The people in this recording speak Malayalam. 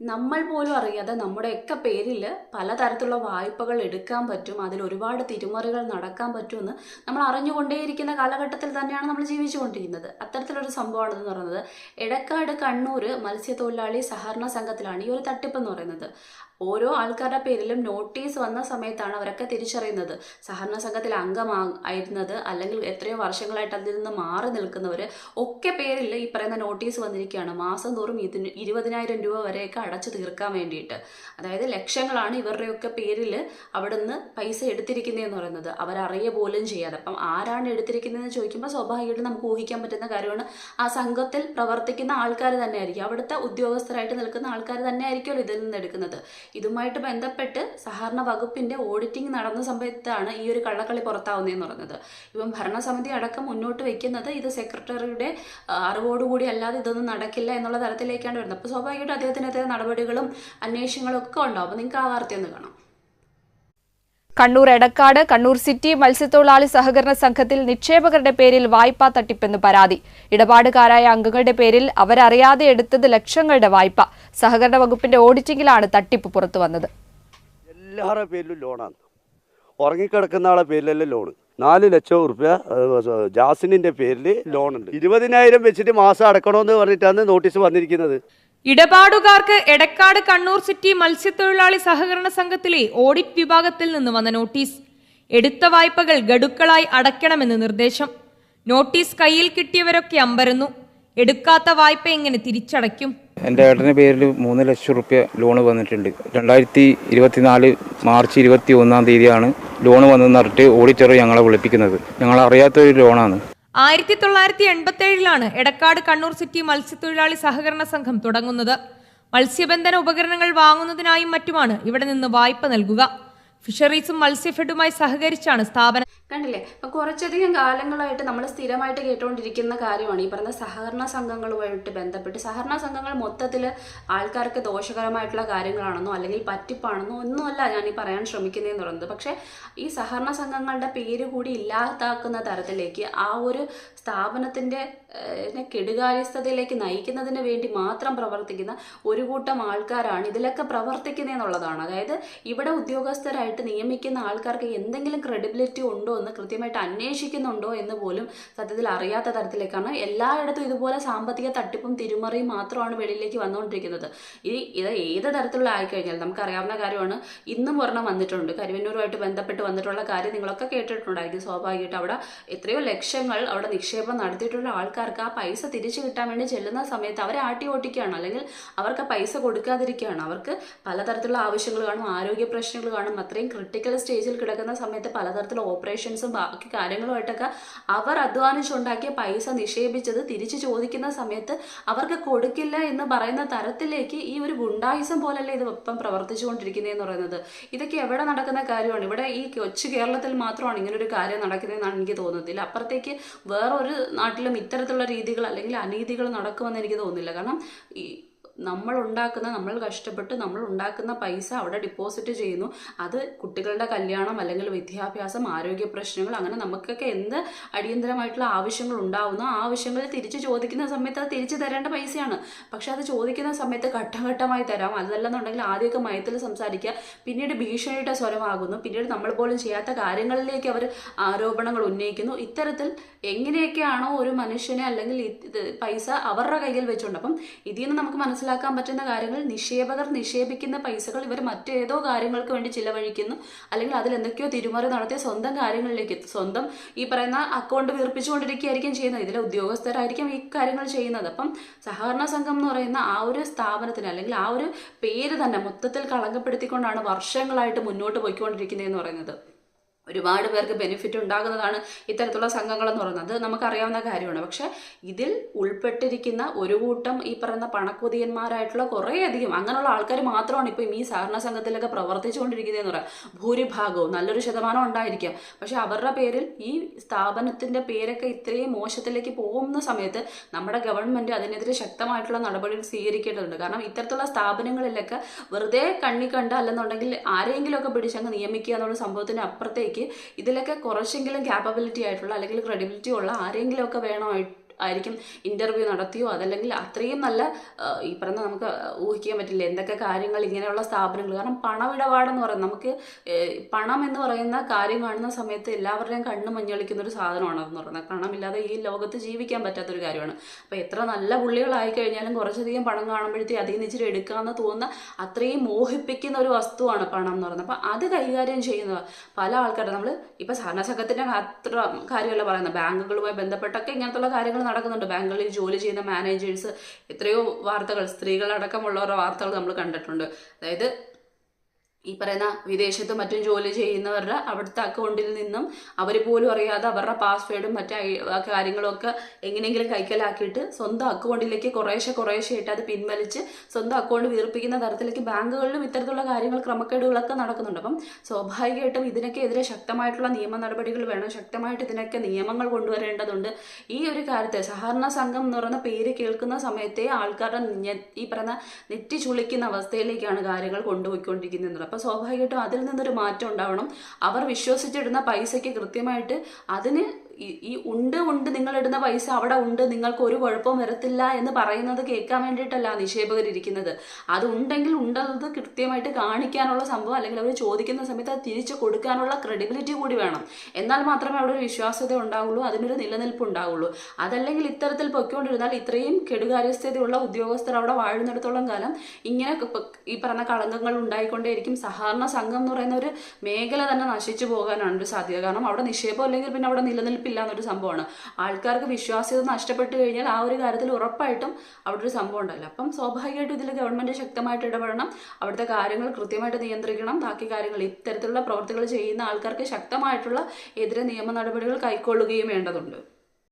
നമ്മൾ പോലും അറിയാതെ നമ്മുടെയൊക്കെ പേരിൽ പലതരത്തിലുള്ള വായ്പകൾ എടുക്കാൻ പറ്റും അതിൽ ഒരുപാട് തിരുമറികൾ നടക്കാൻ പറ്റുമെന്ന് നമ്മൾ അറിഞ്ഞുകൊണ്ടേയിരിക്കുന്ന കാലഘട്ടത്തിൽ തന്നെയാണ് നമ്മൾ ജീവിച്ചുകൊണ്ടിരിക്കുന്നത്. അത്തരത്തിലൊരു സംഭവമാണെന്ന് പറയുന്നത്. എടക്കാട് കണ്ണൂർ മത്സ്യത്തൊഴിലാളി സഹകരണ സംഘത്തിലാണ് ഈ ഒരു തട്ടിപ്പ് എന്ന് പറയുന്നത്. ഓരോ ആൾക്കാരുടെ പേരിലും നോട്ടീസ് വന്ന സമയത്താണ് അവരൊക്കെ തിരിച്ചറിയുന്നത്. സഹകരണ സംഘത്തിൽ അംഗമാ ആയിരുന്നത് അല്ലെങ്കിൽ എത്രയോ വർഷങ്ങളായിട്ട് അതിൽ നിന്ന് മാറി നിൽക്കുന്നവർ ഒക്കെ പേരിൽ ഈ പറയുന്ന നോട്ടീസ് വന്നിരിക്കുകയാണ്. മാസം തോറും ഇതിന് ഇരുപതിനായിരം രൂപ വരെയൊക്കെ അടച്ചു തീർക്കാൻ വേണ്ടിയിട്ട്. അതായത് ലക്ഷങ്ങളാണ് ഇവരുടെയൊക്കെ പേരിൽ അവിടുന്ന് പൈസ എടുത്തിരിക്കുന്നതെന്ന് പറയുന്നത്. അവരറിയ പോലും ചെയ്യാതെ. അപ്പം ആരാണ് എടുത്തിരിക്കുന്നതെന്ന് ചോദിക്കുമ്പോൾ സ്വാഭാവികമായിട്ടും നമുക്ക് ഊഹിക്കാൻ പറ്റുന്ന കാര്യമാണ്. ആ സംഘത്തിൽ പ്രവർത്തിക്കുന്ന ആൾക്കാർ തന്നെയായിരിക്കും. അവിടുത്തെ ഉദ്യോഗസ്ഥരായിട്ട് നിൽക്കുന്ന ആൾക്കാർ തന്നെയായിരിക്കുമല്ലോ ഇതിൽ നിന്ന് എടുക്കുന്നത്. ഇതുമായിട്ട് ബന്ധപ്പെട്ട് സഹകരണ വകുപ്പിന്റെ ഓഡിറ്റിംഗ് നടന്ന സമയത്താണ് ഈ ഒരു കള്ളക്കളി പുറത്താവുന്നതെന്ന് പറയുന്നത് ഇപ്പം ഭരണസമിതി അടക്കം മുന്നോട്ട് വെക്കുന്നത് ഇത് സെക്രട്ടറിയുടെ അറിവോടുകൂടി അല്ലാതെ ഇതൊന്നും നടക്കില്ല എന്നുള്ള തരത്തിലേക്കാണ് വരുന്നത്. അപ്പോൾ സ്വാഭാവികമായിട്ടും അദ്ദേഹത്തിനെതിരെ നടപടികളും അന്വേഷണങ്ങളും ഒക്കെ ഉണ്ടാവും. അപ്പോൾ നിങ്ങൾക്ക് ആ വാർത്തയൊന്ന് കാണാം. കണ്ണൂർ എടക്കാട് കണ്ണൂർ സിറ്റി മത്സ്യത്തൊഴിലാളി സഹകരണ സംഘത്തിൽ നിക്ഷേപകരുടെ പേരിൽ വായ്പാ തട്ടിപ്പെന്ന് പരാതി. ഇടപാടുകാരായ അംഗങ്ങളുടെ പേരിൽ അവരറിയാതെ എടുത്തത് ലക്ഷങ്ങളുടെ വായ്പ. സഹകരണ വകുപ്പിന്റെ ഓഡിറ്റിംഗിലാണ് തട്ടിപ്പ് പുറത്തുവന്നത് എല്ലാവരുടെ പേരിലും ലോണാണ്. ഉറങ്ങിക്കിടക്കുന്ന ആളെ പേരിലല്ലേ ലോണ്. നാല് ലക്ഷം റുപ്യ ജാസിനിന്റെ പേരിൽ ലോണുണ്ട്. ഇരുപതിനായിരം വെച്ചിട്ട് മാസം അടക്കണമെന്ന് പറഞ്ഞിട്ടാണ് നോട്ടീസ് വന്നിരിക്കുന്നത്. ഇടപാടുകാർക്ക് എടക്കാട് കണ്ണൂർ സിറ്റി മത്സ്യത്തൊഴിലാളി സഹകരണ സംഘത്തിലെ ഓഡിറ്റ് വിഭാഗത്തിൽ നിന്ന് വന്ന നോട്ടീസ്. എടുത്ത വായ്പകൾ ഗഡുക്കളായി അടയ്ക്കണമെന്ന് നിർദ്ദേശം. നോട്ടീസ് കയ്യിൽ കിട്ടിയവരൊക്കെ അമ്പരന്നു. എടുക്കാത്ത വായ്പ എങ്ങനെ തിരിച്ചടയ്ക്കും? എന്റെ ഏട്ടന്റെ പേരിൽ മൂന്ന് ലക്ഷം റുപ്യ ലോൺ വന്നിട്ടുണ്ട്. രണ്ടായിരത്തി ഇരുപത്തിനാല് മാർച്ച് ഇരുപത്തി ഒന്നാം തീയതിയാണ് ലോൺ വന്നെന്ന് പറഞ്ഞിട്ട് ഓഡിറ്റർ ഞങ്ങളെ വിളിപ്പിക്കുന്നത്. ഞങ്ങൾ അറിയാത്ത ഒരു ലോണാണ്. ആയിരത്തി തൊള്ളായിരത്തി എൺപത്തി ഏഴിലാണ് എടക്കാട് കണ്ണൂർ സിറ്റി മത്സ്യത്തൊഴിലാളി സഹകരണ സംഘം തുടങ്ങുന്നത്. മത്സ്യബന്ധന ഉപകരണങ്ങൾ വാങ്ങുന്നതിനായും മറ്റുമാണ് ഇവിടെ നിന്ന് വായ്പ നൽകുക. ഫിഷറീസും മത്സ്യഫെഡുമായി സഹകരിച്ചാണ് സ്ഥാപനം. കണ്ടില്ലേ? അപ്പൊ കുറച്ചധികം കാലങ്ങളായിട്ട് നമ്മൾ സ്ഥിരമായിട്ട് കേട്ടുകൊണ്ടിരിക്കുന്ന കാര്യമാണ്. ഈ പറഞ്ഞ സഹകരണ സംഘങ്ങളുമായിട്ട് ബന്ധപ്പെട്ട് സഹകരണ സംഘങ്ങൾ മൊത്തത്തിൽ ആൾക്കാർക്ക് ദോഷകരമായിട്ടുള്ള കാര്യങ്ങളാണെന്നോ അല്ലെങ്കിൽ പറ്റിപ്പാണെന്നോ ഒന്നുമല്ല ഞാൻ ഈ പറയാൻ ശ്രമിക്കുന്നതെന്ന് പറയുന്നത്. പക്ഷേ ഈ സഹകരണ സംഘങ്ങളുടെ പേര് കൂടി ഇല്ലാതാക്കുന്ന തരത്തിലേക്ക് ആ ഒരു സ്ഥാപനത്തിന്റെ കെടുകാര്യസ്ഥതയിലേക്ക് നയിക്കുന്നതിന് വേണ്ടി മാത്രം പ്രവർത്തിക്കുന്ന ഒരു കൂട്ടം ആൾക്കാരാണ് ഇതിലൊക്കെ പ്രവർത്തിക്കുന്നതെന്നുള്ളതാണ്. അതായത് ഇവിടെ ഉദ്യോഗസ്ഥരായിട്ട് നിയമിക്കുന്ന ആൾക്കാർക്ക് എന്തെങ്കിലും ക്രെഡിബിലിറ്റി ഉണ്ടോ എന്ന് കൃത്യമായിട്ട് അന്വേഷിക്കുന്നുണ്ടോ എന്ന് പോലും സത്യത്തിൽ അറിയാത്ത തരത്തിലേക്കാണ് എല്ലായിടത്തും ഇതുപോലെ സാമ്പത്തിക തട്ടിപ്പും തിരുമറിയും മാത്രമാണ് വെളിയിലേക്ക് വന്നുകൊണ്ടിരിക്കുന്നത്. ഇനി ഇത് ഏത് തരത്തിലുള്ള ആയിക്കഴിഞ്ഞാൽ നമുക്കറിയാവുന്ന കാര്യമാണ്. ഇന്നും ഒരെണ്ണം വന്നിട്ടുണ്ട്. കരുവന്നൂരുമായിട്ട് ബന്ധപ്പെട്ട് വന്നിട്ടുള്ള കാര്യം നിങ്ങളൊക്കെ കേട്ടിട്ടുണ്ടായിരിക്കും. സ്വാഭാവികമായിട്ട് അവിടെ എത്രയോ ലക്ഷങ്ങൾ അവിടെ നിക്ഷേപം നടത്തിയിട്ടുള്ള ആൾക്കാർക്ക് ആ പൈസ തിരിച്ചു കിട്ടാൻ വേണ്ടി ചെല്ലുന്ന സമയത്ത് അവരെ ആട്ടി ഓട്ടിക്കുകയാണ്. അല്ലെങ്കിൽ അവർക്ക് പൈസ കൊടുക്കാതിരിക്കുകയാണ്. അവർക്ക് പലതരത്തിലുള്ള ആവശ്യങ്ങൾ കാണും. ആരോഗ്യ പ്രശ്നങ്ങൾ കാണും. അത്രയും ക്രിട്ടിക്കൽ സ്റ്റേജിൽ കിടക്കുന്ന സമയത്ത് പലതരത്തിലുള്ള ഓപ്പറേഷൻസും ബാക്കി കാര്യങ്ങളുമായിട്ടൊക്കെ അവർ അധ്വാനിച്ചുണ്ടാക്കിയ പൈസ നിക്ഷേപിച്ചത് തിരിച്ചു ചോദിക്കുന്ന സമയത്ത് അവർക്ക് കൊടുക്കില്ല എന്ന് പറയുന്ന തരത്തിലേക്ക് ഈ ഒരു ഗുണ്ടായുസം പോലല്ലേ ഇത് ഇപ്പം പ്രവർത്തിച്ചുകൊണ്ടിരിക്കുന്നതെന്ന് പറയുന്നത്. ഇതൊക്കെ എവിടെ നടക്കുന്ന കാര്യമാണ്? ഇവിടെ ഈ കൊച്ചു കേരളത്തിൽ മാത്രമാണ് ഇങ്ങനെ ഒരു കാര്യം നടക്കുന്നതെന്നാണ് എനിക്ക് തോന്നുന്നില്ല അപ്പുറത്തേക്ക് വേറൊരു നാട്ടിലും ഇത്തരത്തിലുള്ള രീതികൾ അല്ലെങ്കിൽ അനീതികൾ നടക്കുമെന്ന് എനിക്ക് തോന്നുന്നില്ല. കാരണം ഈ നമ്മൾ ഉണ്ടാക്കുന്ന നമ്മൾ കഷ്ടപ്പെട്ട് നമ്മൾ ഉണ്ടാക്കുന്ന പൈസ അവിടെ ഡിപ്പോസിറ്റ് ചെയ്യുന്നു. അത് കുട്ടികളുടെ കല്യാണം അല്ലെങ്കിൽ വിദ്യാഭ്യാസം ആരോഗ്യ പ്രശ്നങ്ങൾ അങ്ങനെ നമുക്കൊക്കെ എന്ത് അടിയന്തരമായിട്ടുള്ള ആവശ്യങ്ങൾ ഉണ്ടാവുന്നു? ആ ആവശ്യങ്ങൾ തിരിച്ചു ചോദിക്കുന്ന സമയത്ത് അത് തിരിച്ചു തരേണ്ട പൈസയാണ്. പക്ഷെ അത് ചോദിക്കുന്ന സമയത്ത് ഘട്ടം ഘട്ടമായി തരാം. അതല്ലെന്നുണ്ടെങ്കിൽ ആദ്യമൊക്കെ മയത്തിൽ സംസാരിക്കുക. പിന്നീട് ഭീഷണിയുടെ സ്വരമാകുന്നു. പിന്നീട് നമ്മൾ പോലും ചെയ്യാത്ത കാര്യങ്ങളിലേക്ക് അവർ ആരോപണങ്ങൾ ഉന്നയിക്കുന്നു. ഇത്തരത്തിൽ എങ്ങനെയൊക്കെയാണോ ഒരു മനുഷ്യനെ അല്ലെങ്കിൽ പൈസ അവരുടെ കയ്യിൽ വെച്ചുകൊണ്ട് അപ്പം ഇതിൽ നിന്ന് നമുക്ക് മനസ്സിലാക്കാൻ പറ്റുന്ന കാര്യങ്ങൾ നിക്ഷേപകർ നിക്ഷേപിക്കുന്ന പൈസകൾ ഇവർ മറ്റേതോ കാര്യങ്ങൾക്ക് വേണ്ടി ചിലവഴിക്കുന്നു. അല്ലെങ്കിൽ അതിൽ എന്തൊക്കെയോ തിരുമറി നടത്തിയ സ്വന്തം കാര്യങ്ങളിലേക്ക്. സ്വന്തം ഈ പറയുന്ന അക്കൗണ്ട് വീർപ്പിച്ചുകൊണ്ടിരിക്കുകയായിരിക്കും ചെയ്യുന്നത്. ഇതിലെ ഉദ്യോഗസ്ഥരായിരിക്കും ഈ കാര്യങ്ങൾ ചെയ്യുന്നത്. അപ്പം സഹകരണ സംഘം എന്ന് പറയുന്ന ആ ഒരു സ്ഥാപനത്തിന് അല്ലെങ്കിൽ ആ ഒരു പേര് തന്നെ മൊത്തത്തിൽ കളങ്കപ്പെടുത്തിക്കൊണ്ടാണ് വർഷങ്ങളായിട്ട് മുന്നോട്ട് പോയിക്കൊണ്ടിരിക്കുന്നതെന്ന് പറയുന്നത്. ഒരുപാട് പേർക്ക് ബെനിഫിറ്റ് ഉണ്ടാകുന്നതാണ് ഇത്തരത്തിലുള്ള സംഘങ്ങൾ എന്ന് പറയുന്നത്. അത് നമുക്കറിയാവുന്ന കാര്യമാണ്. പക്ഷെ ഇതിൽ ഉൾപ്പെട്ടിരിക്കുന്ന ഒരു കൂട്ടം ഈ പറയുന്ന പണക്കൊതിയന്മാരായിട്ടുള്ള കുറേയധികം അങ്ങനെയുള്ള ആൾക്കാർ മാത്രമാണ് ഇപ്പം ഈ സഹകരണ സംഘത്തിലൊക്കെ പ്രവർത്തിച്ചുകൊണ്ടിരിക്കുന്നതെന്ന് പറയാം. ഭൂരിഭാഗവും നല്ലൊരു ശതമാനം ഉണ്ടായിരിക്കാം. പക്ഷെ അവരുടെ പേരിൽ ഈ സ്ഥാപനത്തിന്റെ പേരൊക്കെ ഇത്രയും മോശത്തിലേക്ക് പോകുന്ന സമയത്ത് നമ്മുടെ ഗവൺമെന്റ് അതിനെതിരെ ശക്തമായിട്ടുള്ള നടപടികൾ സ്വീകരിക്കേണ്ടതുണ്ട്. കാരണം ഇത്തരത്തിലുള്ള സ്ഥാപനങ്ങളിലൊക്കെ വെറുതെ കണ്ണി കണ്ട അല്ലെന്നുണ്ടെങ്കിൽ ആരെങ്കിലുമൊക്കെ പിടിച്ചങ്ങ് നിയമിക്കുക എന്നുള്ള സംഭവത്തിന് അപ്പുറത്തേക്ക് ഇതിലൊക്കെ കുറച്ചെങ്കിലും ക്യാപ്പബിലിറ്റി ആയിട്ടുള്ള അല്ലെങ്കിൽ ക്രെഡിബിലിറ്റി ഉള്ള ആരെങ്കിലുമൊക്കെ വേണമായിട്ട് ആയിരിക്കും ഇന്റർവ്യൂ നടത്തിയോ? അതല്ലെങ്കിൽ അത്രയും നല്ല ഈ പറഞ്ഞ നമുക്ക് ഊഹിക്കാൻ പറ്റില്ല എന്തൊക്കെ കാര്യങ്ങൾ ഇങ്ങനെയുള്ള സ്ഥാപനങ്ങൾ. കാരണം പണമിടപാടെന്ന് പറയുന്നത് നമുക്ക് പണം എന്ന് പറയുന്ന കാര്യം കാണുന്ന സമയത്ത് എല്ലാവരുടെയും കണ്ണ് മഞ്ഞളിക്കുന്ന ഒരു സാധനമാണ് അതെന്ന് പറയുന്നത്. പണമില്ലാതെ ഈ ലോകത്ത് ജീവിക്കാൻ പറ്റാത്തൊരു കാര്യമാണ്. അപ്പോൾ എത്ര നല്ല പുള്ളികളായി കഴിഞ്ഞാലും കുറച്ചധികം പണം കാണുമ്പോഴത്തേക്ക് അതിൽ നിന്ന് ഇച്ചിരി എടുക്കാമെന്ന് തോന്നുന്ന അത്രയും മോഹിപ്പിക്കുന്ന ഒരു വസ്തുവാണ് പണം എന്ന് പറയുന്നത്. അപ്പോൾ അത് കൈകാര്യം ചെയ്യുന്നത് പല ആൾക്കാരും നമ്മൾ ഇപ്പോൾ സഹകരണ സംഘത്തിന്റെ അത്ര കാര്യമല്ല പറയുന്നത്. ബാങ്കുകളുമായി ബന്ധപ്പെട്ടൊക്കെ ഇങ്ങനത്തുള്ള കാര്യങ്ങൾ നടക്കുന്നുണ്ട്. ബാങ്കുകളിൽ ജോലി ചെയ്യുന്ന മാനേജേഴ്സ് എത്രയോ വാർത്തകൾ സ്ത്രീകളടക്കമുള്ളവരുടെ വാർത്തകൾ നമ്മൾ കണ്ടിട്ടുണ്ട്. അതായത് ഈ പറയുന്ന വിദേശത്ത് മറ്റും ജോലി ചെയ്യുന്നവരുടെ അവിടുത്തെ അക്കൗണ്ടിൽ നിന്നും അവർ പോലും അറിയാതെ അവരുടെ പാസ്വേഡും മറ്റു ഐ- ആ കാര്യങ്ങളും ഒക്കെ എങ്ങനെയെങ്കിലും കൈക്കലാക്കിയിട്ട് സ്വന്തം അക്കൗണ്ടിലേക്ക് കുറേശ്ശെ കുറേശ്ശെ ആയിട്ട് അത് പിൻവലിച്ച് സ്വന്തം അക്കൗണ്ട് വീർപ്പിക്കുന്ന തരത്തിലേക്ക് ബാങ്കുകളിലും ഇത്തരത്തിലുള്ള കാര്യങ്ങൾ ക്രമക്കേടുകളൊക്കെ നടക്കുന്നുണ്ട്. അപ്പം സ്വാഭാവികമായിട്ടും ഇതിനൊക്കെ എതിരെ ശക്തമായിട്ടുള്ള നിയമ നടപടികൾ വേണം. ശക്തമായിട്ട് ഇതിനൊക്കെ നിയമങ്ങൾ കൊണ്ടുവരേണ്ടതുണ്ട്. ഈ ഒരു കാര്യത്തെ സഹകരണ സംഘം എന്ന് പറയുന്ന പേര് കേൾക്കുന്ന സമയത്തെ ആൾക്കാരുടെ ഈ പറയുന്ന നെറ്റി ചുളിക്കുന്ന അവസ്ഥയിലേക്കാണ് കാര്യങ്ങൾ കൊണ്ടുപോയിക്കൊണ്ടിരിക്കുന്നത്. അപ്പോൾ സ്വാഭാവികമായിട്ടും അതിൽ നിന്നൊരു മാറ്റം ഉണ്ടാവണം. അവർ വിശ്വസിച്ചിടുന്ന പൈസയ്ക്ക് കൃത്യമായിട്ട് അതിന് ഈ- ഉണ്ട് ഉണ്ട് നിങ്ങൾ ഇടുന്ന പൈസ അവിടെ ഉണ്ട് നിങ്ങൾക്ക് ഒരു കുഴപ്പവും വരത്തില്ല എന്ന് പറയുന്നത് കേൾക്കാൻ വേണ്ടിയിട്ടല്ല നിക്ഷേപകർ ഇരിക്കുന്നത് അത് ഉണ്ടെങ്കിൽ ഉണ്ടെന്നത് കൃത്യമായിട്ട് കാണിക്കാനുള്ള സംഭവം അല്ലെങ്കിൽ അവർ ചോദിക്കുന്ന സമയത്ത് അത് തിരിച്ചു കൊടുക്കാനുള്ള ക്രെഡിബിലിറ്റി കൂടി വേണം. എന്നാൽ മാത്രമേ അവിടെ ഒരു വിശ്വാസ്യത ഉണ്ടാവുള്ളൂ അതിനൊരു നിലനിൽപ്പ് ഉണ്ടാവുള്ളൂ. അതല്ലെങ്കിൽ ഇത്തരത്തിൽ പൊയ്ക്കൊണ്ടിരുന്നാൽ ഇത്രയും കെടുകാര്യസ്ഥതയുള്ള ഉദ്യോഗസ്ഥർ അവിടെ വാഴുന്നിടത്തോളം കാലം ഇങ്ങനെ ഈ പറഞ്ഞ കളങ്കങ്ങൾ ഉണ്ടായിക്കൊണ്ടേയിരിക്കും. സഹകരണ സംഘം എന്ന് പറയുന്ന ഒരു മേഖല തന്നെ നശിച്ചു പോകാനാണ് ഒരു സാധ്യത. കാരണം അവിടെ നിക്ഷേപം അല്ലെങ്കിൽ പിന്നെ അവിടെ നിലനിൽപ്പില്ല എന്നൊരു സംഭവമാണ്. ആൾക്കാർക്ക് വിശ്വാസ്യത നഷ്ടപ്പെട്ടു കഴിഞ്ഞാൽ ആ ഒരു കാര്യത്തിൽ ഉറപ്പായിട്ടും അവിടെ ഒരു സംഭവം ഉണ്ടല്ലോ. അപ്പം സ്വാഭാവികമായിട്ടും ഇതിൽ ഗവൺമെന്റ് ശക്തമായിട്ട് ഇടപെടണം. അവിടുത്തെ കാര്യങ്ങൾ കൃത്യമായിട്ട് നിയന്ത്രിക്കണം. ബാക്കി കാര്യങ്ങൾ ഇത്തരത്തിലുള്ള പ്രവർത്തികൾ ചെയ്യുന്ന ആൾക്കാർക്ക് ശക്തമായിട്ടുള്ള എതിരെ നിയമ നടപടികൾ കൈക്കൊള്ളുകയും വേണ്ടതുണ്ട്.